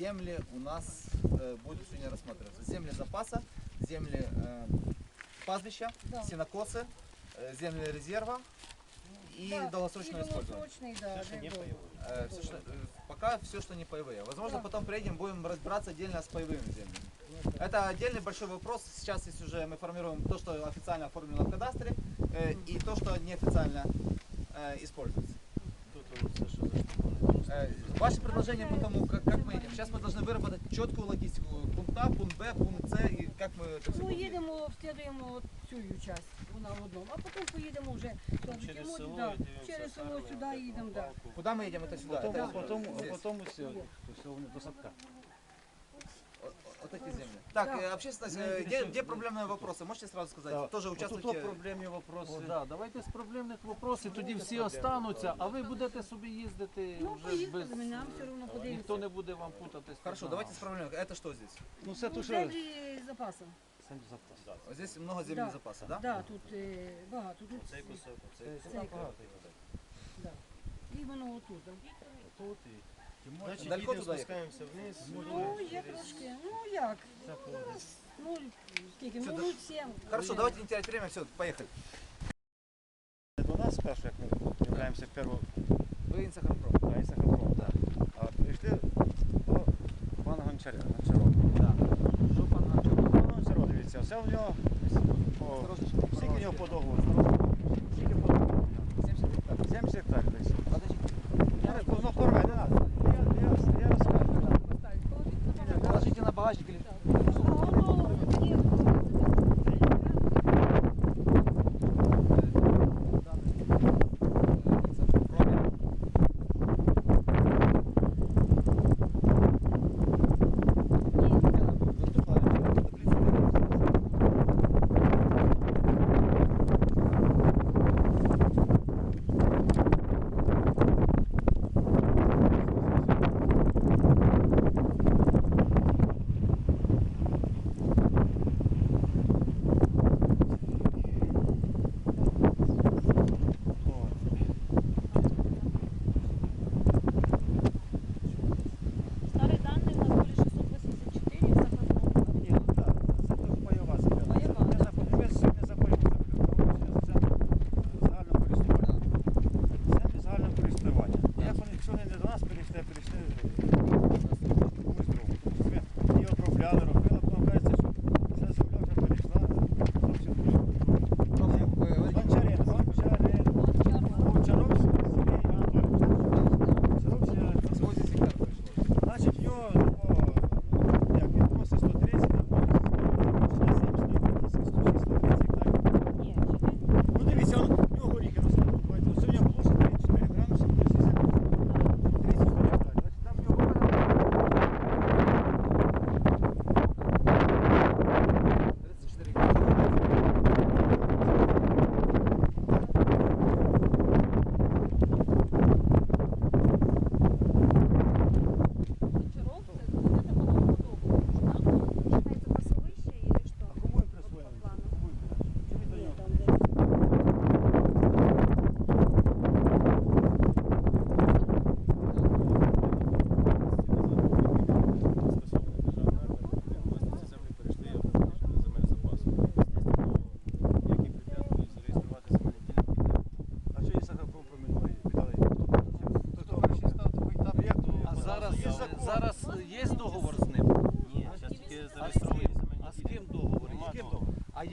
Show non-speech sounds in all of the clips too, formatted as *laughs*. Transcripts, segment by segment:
земли у нас э, будут сегодня рассматриваться. Земли запаса, земли э, пастбища, Да. сенокосы, э, земли резерва и Да, долгосрочного и использования. долгосрочный, да, Все, что не. Э, э, пока все, что не паевые. Возможно, Да. потом приедем, будем разбираться отдельно с паевыми землями. Это отдельный большой вопрос. Сейчас есть уже мы формируем то, что официально оформлено в кадастре, э, и то, что неофициально э, используется. Тут воно все, що заштовхане. Э, Ваши предложения по тому, как, как мы едем. Сейчас мы должны выработать четкую логистику. Пункт А, пункт Б, пункт С и как мы это все Ну, їдемо, обслідуємо от цю часть, вона в одному, а потім поїдемо вже туди, Через Тимоті, село да, дивимося, через село Сарни, сюди отак, їдемо, да. Палку. Куда мы едем? Это сюда. Потом, это потом, здесь. потом все, все до садка. Вот, вот эти земли. Так, Да. э, общественность, Меня э, где, интересует- где проблемные вопросы? Можете сразу сказать? Да. Тоже Тут участвуйте. проблемні вопроси. О, да. Давайте з проблемних вопросів, тоді всі остануться, а ви будете собі їздити Ну, вже поїхали, без... нам все одно Ніхто подивимося. не буде вам путатись. Хорошо, тут давайте с ногами. проблемами. Это что здесь? Ну все Ну, то, що... землі запасу. Самі запас. Вот Здесь много земельных Да. запаса, да? Да, тут е, багато. Тут, Цей кусок, оцей Це кусок. Цей багато. да. Іменно отут. Да. Тут і... Значить, Далеко їдемо, туди спускаємося вниз. Ну, я трошки, ну як, ну, скільки, Це ну, до- 0,7. Хорошо, давайте не терять время, все, поехали. До нас спершу, як ми з'являємося першого Вы Инсахарпром. Раїса Хабров, да. а прийшли до пана Гончаря, Гончарова. Да. Что пан Гончаров? Пан Гончаров, дивіться, все в нього, по, Осторожнички, скільки в нього по договору?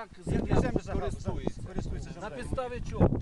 Як земля користується? На підставі чого?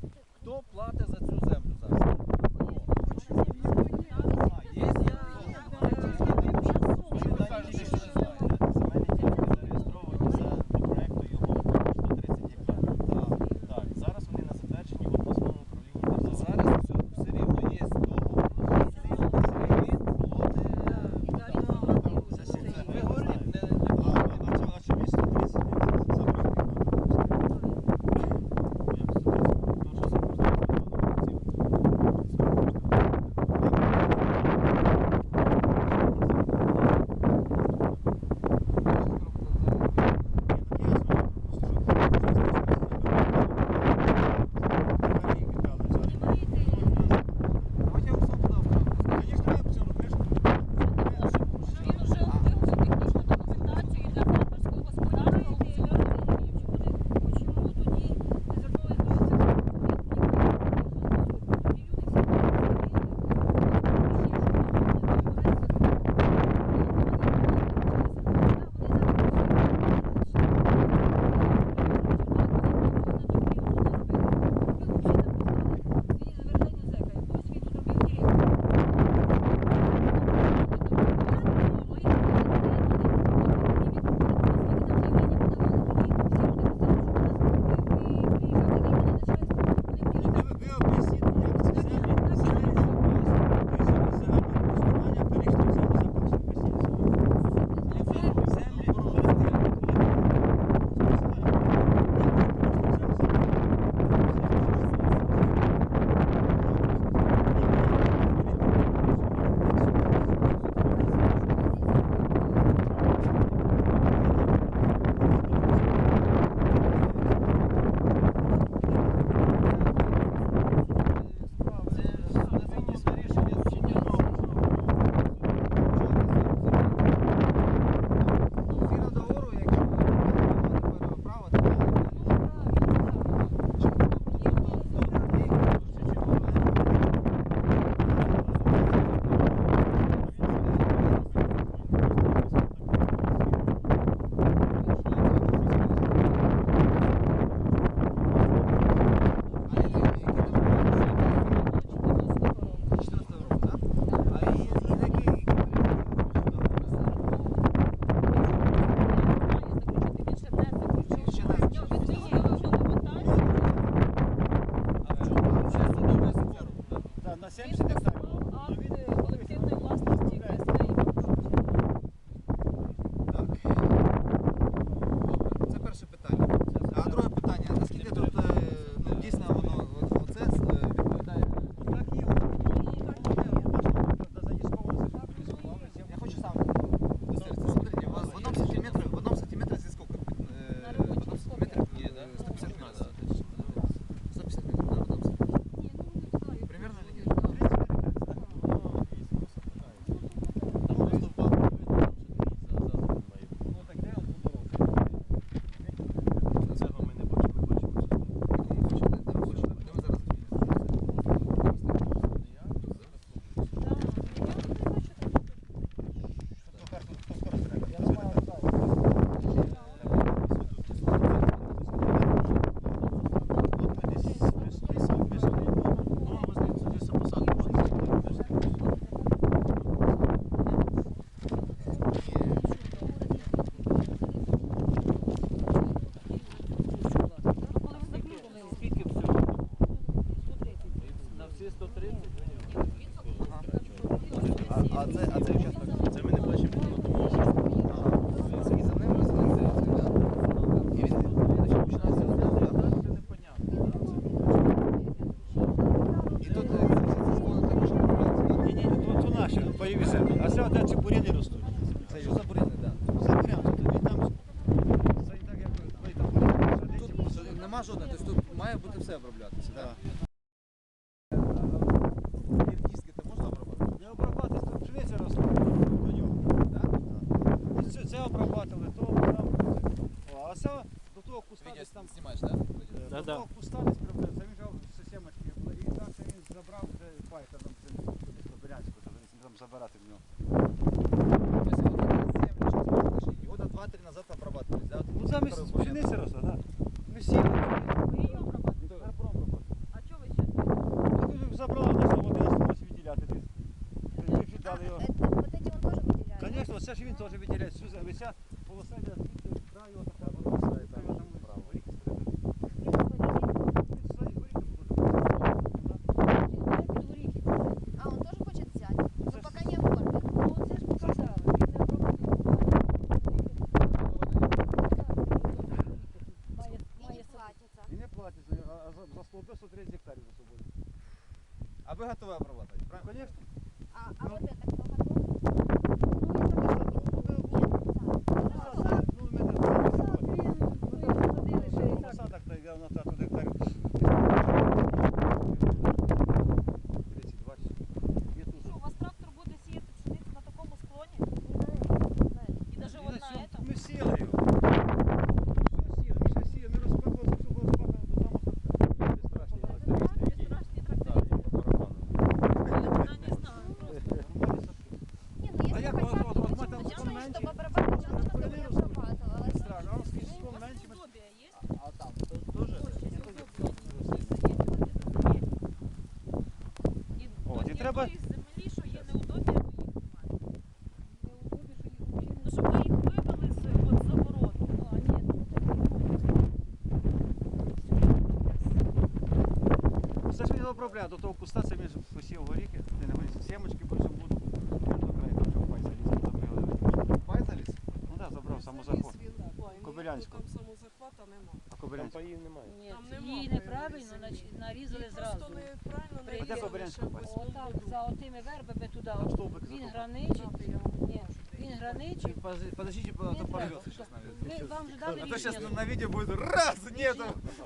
Нема жодного, тобто тут має бути все оброблятися, Да. можна? Не обрабатись, тут пшениця росте до нього. Да? Це, це обрабатили, то там. А це до того куста десь там. знімаєш, да? е, Да, До да. того куста десь А вы готовы Обробляє, до того куста це він ж посів горіхи, де не горіться сімочки потім будуть. Там вже в пай заліз, забрали. Пай заліз? Ну так, забрав самозаход. Кобилянську. Там самозахвата нема. А Там паїв немає. Ні, Там нема її неправильно землі. нач- нарізали зразу. Просто неправильно А де нарізали Кобилянська ще в пасть? восьмому Отак, году. за отими вербами туди. Там От стовбик Він граничить. Ні, покажу, де він є. граничить. Подожди- Подождите, а то Не порвется треба. сейчас, наверное. Ми вам же дали А то сейчас рішення. на видео будет раз, нету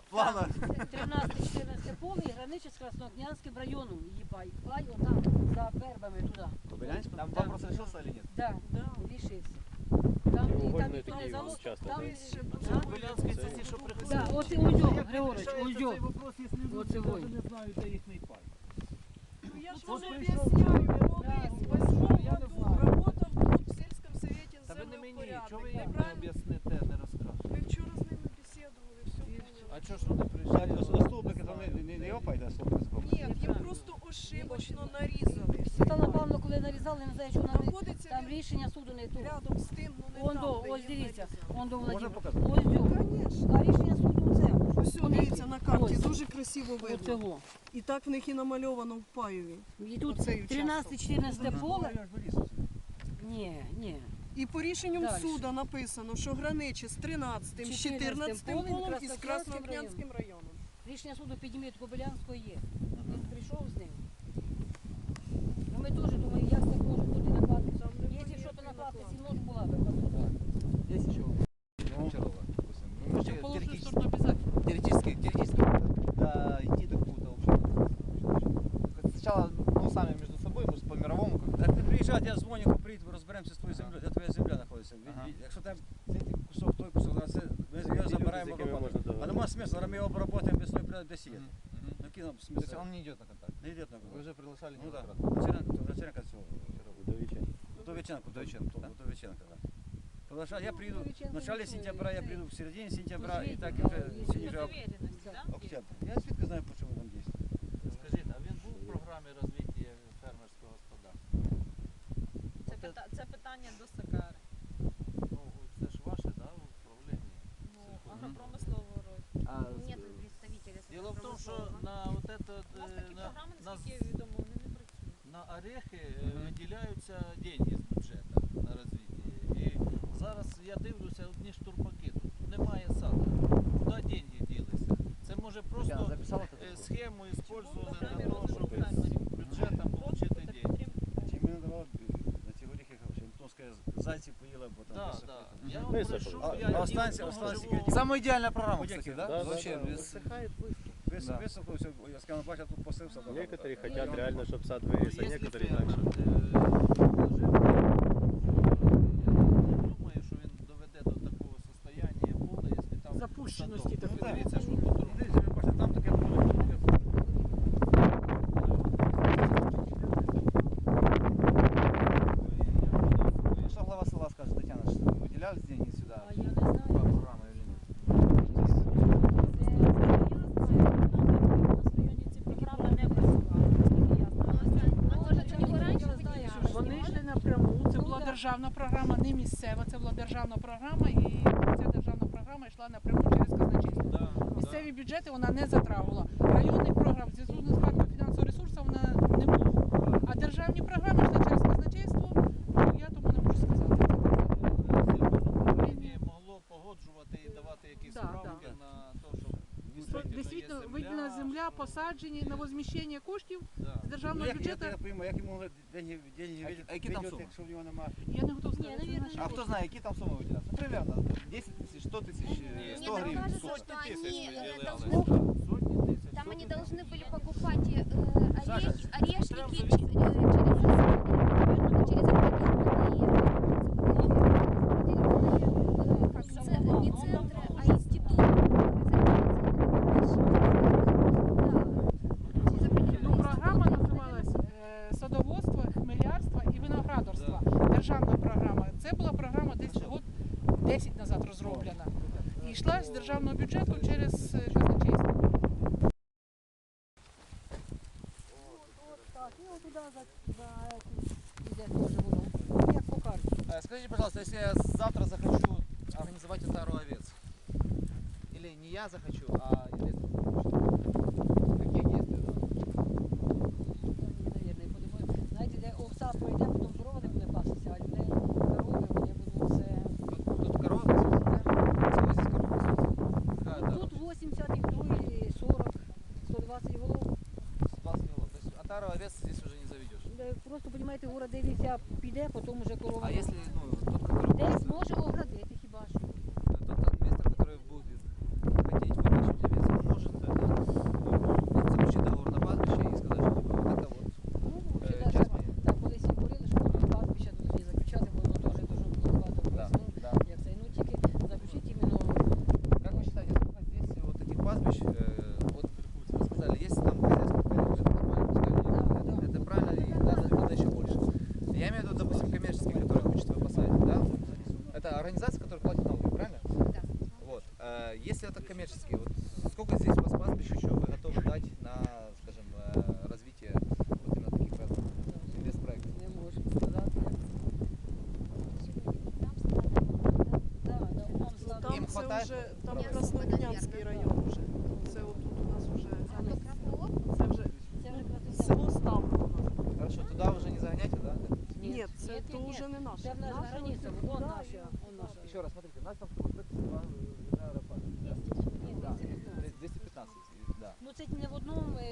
плана. *laughs* 13-14 поле і граничить з Краснокнянським районом. Її пай. Пай отам, за вербами туди. Кобилянську? Там Да. вопрос решился или нет? Да, Да. рішився. Там, і там Треугольний ніхто не такий залог. участок. Там, Колись ще Да? дуже Кобилянський це ті, що приходять. да, от і ось, Григорич, ось. цей вопрос, якщо люди Оце навіть вой. не знають, де їхній пай. Ну, Я ж Ну, вам от об'ясняю, прийшов, Борис, Мені, чого ви їм не об'ясните, не розкажете? Ми вчора з ними бесідували, все поняли. А чого ж вони А приїжджають? стовбики там не- не- не його пайда, стовбики. Ні, їм просто ошибочно нарізали. Світлана Павловна, коли нарізали, не знаю, що вона Знаходиться там він рішення суду не тут. рядом з тим, ну не Он там, до, де ось їм дивіться, нарізали. он до Можна Владимира. показати? Ось до. Конечно. А рішення суду це. Ось сюди, дивіться на карті, Ось. дуже красиво видно. Оцього. І так в них і намальовано в Паєві. І тут Оцей участок. 13-14 поле. Оце. Ні, ні. І по рішенням Дальше. суда написано, що граничить з 13 з 14 полем і полом і з Краснокнянським Краснокнянським районом. Рішення суду підніміть Кобилянського є. Він прийшов з ним. Ну ми теж думаємо, як так може бути накладки. Якщо що то ніякої накладки накладки. була би. Есть еще Гончарова, допустим. Мы можете Положи, теоретически, обязательно. теоретически, теоретически дойти до какого-то общего. Сначала, ну, сами между собой, может, по мировому как-то. Так ти приїжджай, я розберемося з твоєю Ага. землею, де твоя земля знаходиться. Від- Ага. від- Якщо там цей кусок, той кусок, зараз це, ми його люди, з забираємо якими обробляємо. можна А договоритися. нема смисла, зараз ми його обработаємо весною прийде де сіяти. Мгм, мгм. Ну, які нам То есть смисл? он не идет на контакт. Не йде на Вы уже приглашали Ну так, неоднократно. Гончаренко, то Гончаренко цього. Удовічення. Вдовиченко, Вдовиченко, да? Вдовиченко, так. Приглашаю, я Ну, приїду в Вдовиченко начале нічого, сентября, я це- приїду в середині сентября і Служить, так да, вже є сьогодні вже Довіреності, да? октябрь. Я звідки знаю, по що на от это, У нас е, такі на, програми, на, наскільки я відомо, вони не працюють. на орехи е, виділяються деньги з бюджету на розвиття. І зараз я дивлюся, одні штурпаки тут немає саду. Куди деньги ділися? Це може просто записала е, схему використовували для того, щоб з бюджетом отримати деньги. Чи ми надавали на ці горіхи, що Антонська зайці поїла, бо там Да, висохли да. Я вам Висохли. прийшов, А- я а ні останься- одного останься живого- Самая идеальная программа, кстати, да? да, Вообще да, да. без... Висихають быстро. Вис- Да. Висохло, все, я сказав, бачу, тут посився. да, да. реально, чтобы сад Ну, вивіз, а Если некоторі фермер так. е, вложив, я не думаю, що він доведе до такого состояння поля, якщо там Запущеності садок. такої. Ну, Дивіться, що Ну, тут дивіться, ви бачите, там таке поле, тут таке поле. Что глава села скажет, Татьяна, что выделялись деньги сюда? А я не По знаю. программе или нет? Вони йшли напряму. Це була державна програма, не місцева. Це була державна програма, і ця державна програма йшла напряму через казначейство. Да, Місцеві бюджети вона не затрагувала. Районних програм зв'язку з посаджені на возміщення коштів Да. з державного Як, я, бюджету. я пойму, як йому могли деньги, деньги А- видіти, а які там виділити, суми? якщо в нього немає? Я не готова Ні, сказати. навірно, це А наші кто знает, какие там суммы выделяются? Ну, примерно 10 тысяч, 100 тысяч, э, Нет, 100 Мне гривен. кажется, Сотни что они тысяч э, выделялось. должны, Сотні тисяч. там они сотні должны тисяч. были покупать э, Саша, орех- орешники я захочу, а какие действия надо? Подумаю. Знаєте, де овса пройде, потім корова не буде пастися, а людей корови, вони будуть все. Тут, тут коровы пасутся, да? Сколько здесь коров пасутся? Какая отара? Тут 80, і в 40, 120 голов. 120 голов. То есть отару овец здесь уже не заведешь. Просто, розумієте, гора дивиться, піде, потім уже Это организация, которая платит налоги, правильно? Да. Вот. Э, если это коммерческие, вот сколько здесь у вас пастбищ еще вы готовы дать на, скажем, э, развитие вот именно таких программ, инвестпроектов? не можу сказати. Да, да, вам Ну, слава. там Їм це хватає? вже там Правда. Красноднянський район вже. Це отут у нас вже А то Красноок? це вже Це вже красота. село Ставрово. Хорошо, туда уже не загоняйте, да? Ні, це ні, то ні. вже не наше. Це в нас Наша границя,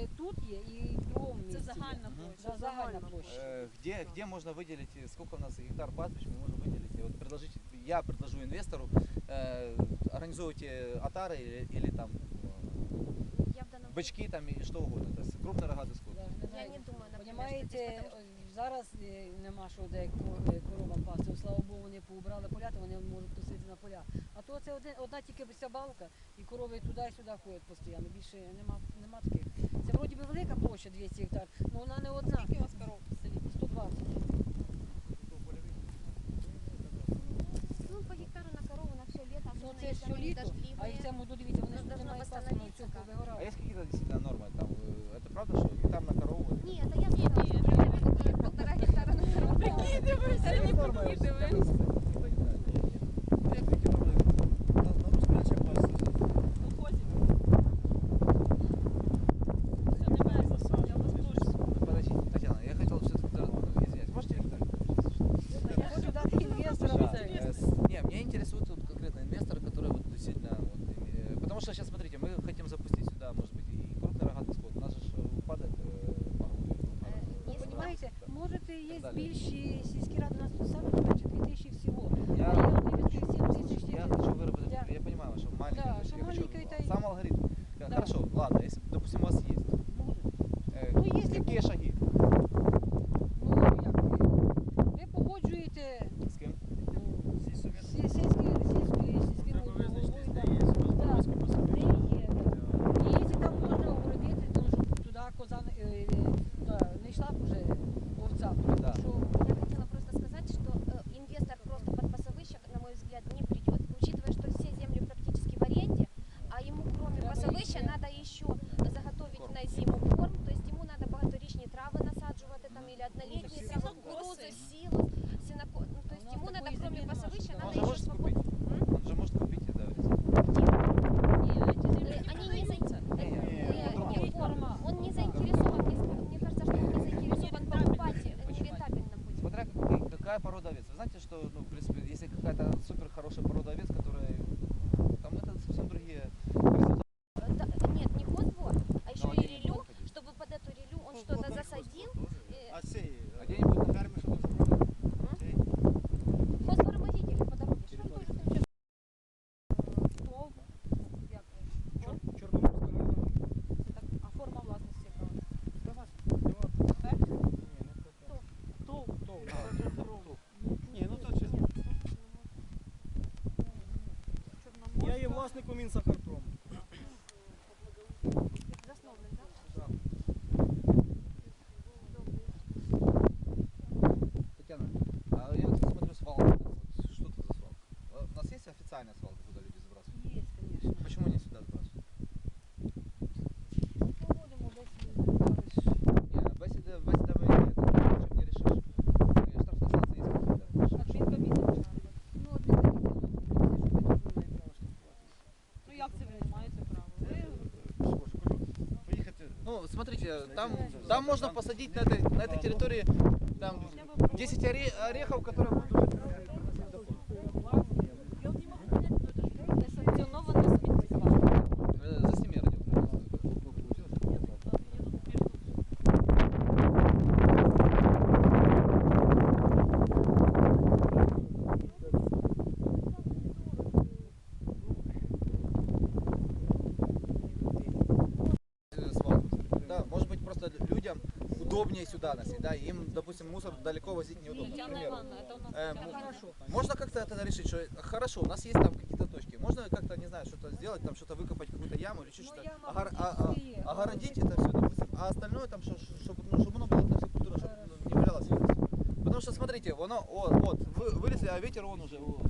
е, тут є і в другому Це місці. загальна Мгм. площа. Да, загальна площа. Э, Где, где можно выделить, э, сколько у нас гектар пастбищ мы можем выделить? И Вот предложите, я предложу инвестору, э, организуйте отары или, или там э, Я в данном бычки там и что угодно, то есть крупный рогатый скот. Да, не Я знаю. не думаю, например, что Понімаєте, здесь, потому е, зараз е, нема що де ко- е, коровам пасти. Слава Богу, вони поубрали поля, то вони можуть носити на поля. А то це один, одна тільки ця балка, і корови туди і сюди ходять постійно. Більше нема, нема таких. Це вроді би велика площа 200 гектар, але вона не одна. Скільки у вас коров в селі? 120. Ну, по гектару на корову на все лето, Ну особенно це ж если все они літо, а і в дождливые. цьому году, дивіться, вони Нас ж тут должно немає пасти, вони восстановиться все как. А повигорають. есть какие-то действительно нормы? Там, э, это правда, что гектар на корову? Нет, это я сказала, что примерно около полтора гектара на корову. Прикидывайся, не прикидывайся. Какая порода овец. Вы знаете, что, ну, в принципе, если какая-то супер хорошая порода овец, которая, там это совсем другие официальная свалка, куда люди сбрасывают? Є, звісно. Почему они сюда сбрасывают? Проводимо десь, але ж Не, беседа, беседа вы это, ничем не решишь. Э, Штрафные санкции есть какие-то. адмінкомісія. Ну, адмінкомісія, ну, що ви тут не маєте права штрафувати. Ну як це ви не маєте права? Ви Поїхати. Ну, смотрите, там, Да. там можно посадить на этой, на этой территории там 10 оре- орехов, которые удобнее сюда носить, да, им, допустим, мусор далеко возить неудобно. к примеру. Э. Можно как-то это решить, что хорошо, у нас есть там какие-то точки, можно как-то, не знаю, что-то сделать, там что-то выкопать, какую-то яму или Ну, что-то, огор- а- а- огородить это все, допустим, а остальное там, чтобы, ну, чтобы оно было там все культурно, чтобы не валялось. Потому что, смотрите, оно, о, вот, вы, вылезли, а ветер он уже, о,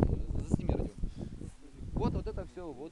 засними радио. Вот, вот это все, вот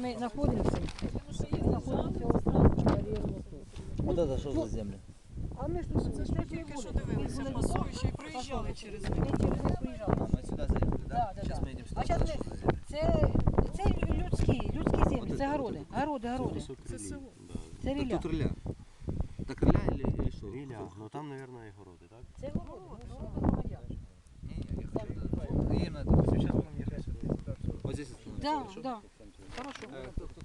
тут. Вот это что Ну, за земля? А ми ж тут це ж тільки що дивилися, пасуючи і проїжджали через них. Ми через них проїжджали. А, мы сюда заехали, да? Да, да, Сейчас да. мы едем А сюда. щас Что ми- за земля? Це, це людські, людські землі, це городи, городи, городи. Це село. Це ріля. Тут рыля. Так рыля или, или что? Ріля, ну там, мабуть, і городи, так? Це городи, городи громадян. Не, не, я хочу туда. Именно это. Зараз будемо їхати сюди. Вот здесь остановимся. Да, да, Baksana şu. Evet.